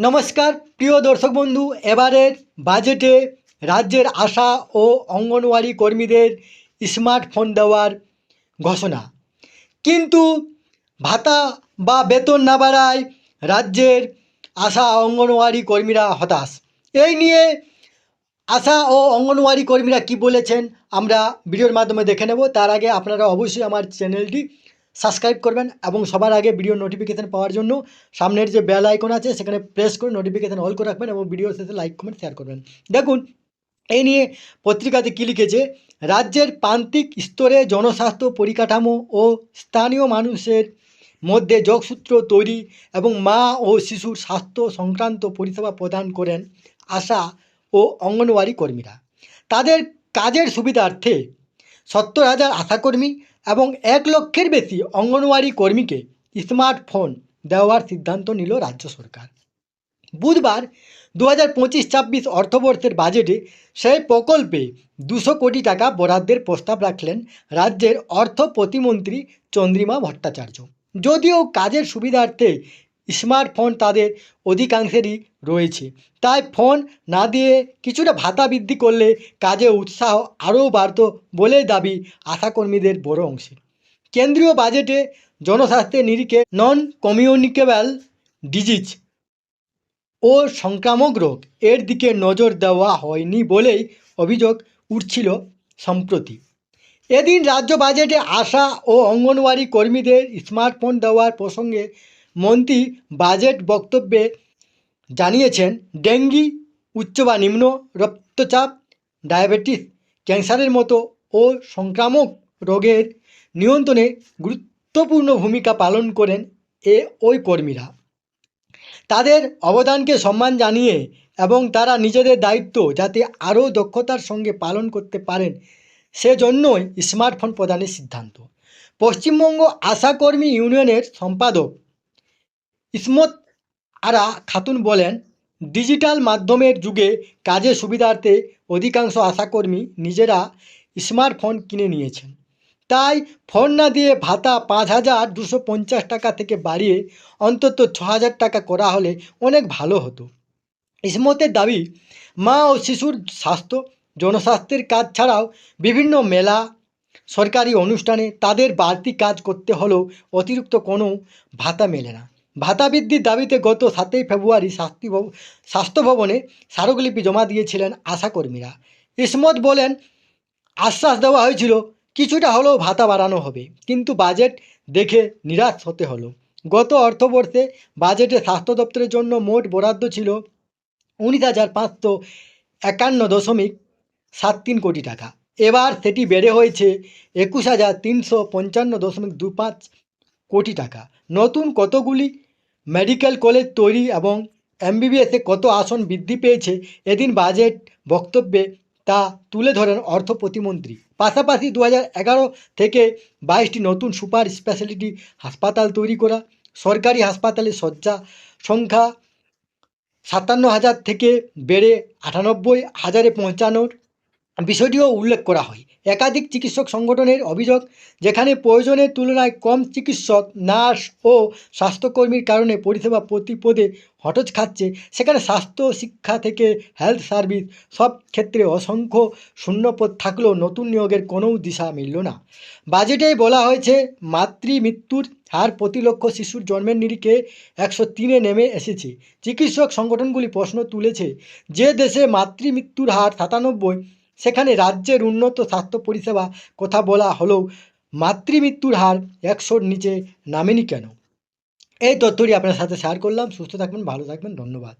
নমস্কার, প্রিয় দর্শক বন্ধু, এবারের বাজেটে রাজ্যের আশা ও অঙ্গনওয়াড়ি কর্মীদের স্মার্টফোন দেওয়ার ঘোষণা। কিন্তু ভাতা বা বেতন না বাড়ায় রাজ্যের আশা অঙ্গনওয়াড়ি কর্মীরা হতাশ। এই নিয়ে আশা ও অঙ্গনওয়াড়ি কর্মীরা কি বলেছেন আমরা ভিডিওর মাধ্যমে দেখে নেব। তার আগে আপনারা অবশ্যই আমার চ্যানেলটি সাবস্ক্রাইব করবেন এবং সবার আগে ভিডিও নোটিফিকেশান পাওয়ার জন্য সামনের যে বেল আইকন আছে, সেখানে প্রেস করে নোটিফিকেশান অল করে রাখবেন এবং ভিডিও শেষে লাইক কমেন্ট শেয়ার করবেন। দেখুন, এই নিয়ে পত্রিকাতে কী লিখেছে? রাজ্যের প্রান্তিক স্তরে জনস্বাস্থ্য পরিকাঠামো ও স্থানীয় মানুষের মধ্যে যোগসূত্র তৈরি এবং মা ও শিশুর স্বাস্থ্য সংক্রান্ত পরিষেবা প্রদান করেন আশা ও অঙ্গনওয়াড়ি কর্মীরা। তাদের কাজের সুবিধার্থে সত্তর হাজার আশাকর্মী এবং এক লক্ষের বেশি অঙ্গনওয়াড়ি কর্মীকে স্মার্টফোন দেওয়ার সিদ্ধান্ত নিল রাজ্য সরকার। বুধবার দু হাজার পঁচিশ ছাব্বিশ অর্থবর্ষের বাজেটে সেই প্রকল্পে দুশো কোটি টাকা বরাদ্দের প্রস্তাব রাখলেন রাজ্যের অর্থ প্রতিমন্ত্রী চন্দ্রিমা ভট্টাচার্য। যদিও কাজের সুবিধার্থে স্মার্টফোন তাদের অধিকাংশেরই রয়েছে। তাই ফোন না দিয়ে কিছুটা ভাতা বৃদ্ধি করলে কাজে উৎসাহ আরও বাড়ত বলে দাবি আশাকর্মীদের বড় অংশে। কেন্দ্রীয় বাজেটে জনস্বাস্থ্যের নিরিখে নন কমিউনিকেবল ডিজিজ ও সংক্রামক রোগ এর দিকে নজর দেওয়া হয়নি বলেই অভিযোগ উঠছিল সম্প্রতি। এদিন রাজ্য বাজেটে আশা ও অঙ্গনওয়াড়ি কর্মীদের স্মার্টফোন দেওয়ার প্রসঙ্গে মন্ত্রী বাজেট বক্তব্যে জানিয়েছেন, ডেঙ্গি, উচ্চ বা নিম্ন রক্তচাপ, ডায়াবেটিস, ক্যান্সারের মতো ও সংক্রামক রোগের নিয়ন্ত্রণে গুরুত্বপূর্ণ ভূমিকা পালন করেন এ ওই কর্মীরা। তাদের অবদানকে সম্মান জানিয়ে এবং তারা নিজেদের দায়িত্ব যাতে আরও দক্ষতার সঙ্গে পালন করতে পারেন, সেজন্যই স্মার্টফোন প্রদানের সিদ্ধান্ত। পশ্চিমবঙ্গ আশাকর্মী ইউনিয়নের সম্পাদক ইসমত আরা খাতুন বলেন, ডিজিটাল মাধ্যমের যুগে কাজের সুবিধার্থে অধিকাংশ আশাকর্মী নিজেরা স্মার্টফোন কিনে নিয়েছেন। তাই ফোন না দিয়ে ভাতা পাঁচ হাজার দুশো পঞ্চাশ টাকা থেকে বাড়িয়ে অন্তত ছ হাজার টাকা করা হলে অনেক ভালো হতো। ইসমতের দাবি, মা ও শিশুর স্বাস্থ্য, জনস্বাস্থ্যের কাজ ছাড়াও বিভিন্ন মেলা, সরকারি অনুষ্ঠানে তাদের বাড়তি কাজ করতে হলেও অতিরিক্ত কোনো ভাতা মেলে না। ভাতা বৃদ্ধির দাবিতে গত সাতই ফেব্রুয়ারি স্বাস্থ্য স্বাস্থ্য ভবনে স্মারকলিপি জমা দিয়েছিলেন আশাকর্মীরা। ইসমত বলেন, আশ্বাস দেওয়া হয়েছিল, কিছুটা হলেও ভাতা বাড়ানো হবে। কিন্তু বাজেট দেখে নিরাশ হতে হলো। গত অর্থবর্ষে বাজেটে স্বাস্থ্য দপ্তরের জন্য মোট বরাদ্দ ছিল উনিশ হাজার পাঁচশো একান্ন দশমিক সাত তিন কোটি টাকা। এবার সেটি বেড়ে হয়েছে একুশ হাজার তিনশো পঞ্চান্ন দশমিক দু পাঁচ কোটি টাকা। নতুন কতগুলি মেডিকেল কলেজ তৈরি এবং এমবিবিএসে কত আসন বৃদ্ধি পেয়েছে এদিন বাজেট বক্তব্যে তা তুলে ধরেন অর্থ প্রতিমন্ত্রী। পাশাপাশি দু থেকে বাইশটি নতুন সুপার স্পেশালিটি হাসপাতাল তৈরি করা, সরকারি হাসপাতালে শয্যা সংখ্যা সাতান্ন হাজার থেকে বেড়ে আটানব্বই হাজারে পৌঁছানোর বিষয়টিও উল্লেখ করা হয়। একাধিক চিকিৎসক সংগঠনের অভিযোগ, যেখানে প্রয়োজনের তুলনায় কম চিকিৎসক, নার্স ও স্বাস্থ্যকর্মীর কারণে পরিষেবা প্রতি পদে হটচ খাচ্ছে। সেখানে স্বাস্থ্য, শিক্ষা থেকে হেলথ সার্ভিস সব ক্ষেত্রে অসংখ্য শূন্যপদ থাকলেও নতুন নিয়োগের কোনো দিশা মিলল না। বাজেটেই বলা হয়েছে মাতৃ মৃত্যুর হার প্রতি লক্ষ শিশুর জন্মের নিরিখে একশো তিনে নেমে এসেছে। চিকিৎসক সংগঠনগুলি প্রশ্ন তুলেছে, যে দেশে মাতৃমৃত্যুর হার সাতানব্বই সেখানে রাজ্যের উন্নত স্বাস্থ্য পরিষেবা কথা বলা হলেও মাতৃমৃত্যুর হার একশোর নিচে নামেনি কেন? এই তথ্যটি আপনার সাথে শেয়ার করলাম। সুস্থ থাকবেন, ভালো থাকবেন, ধন্যবাদ।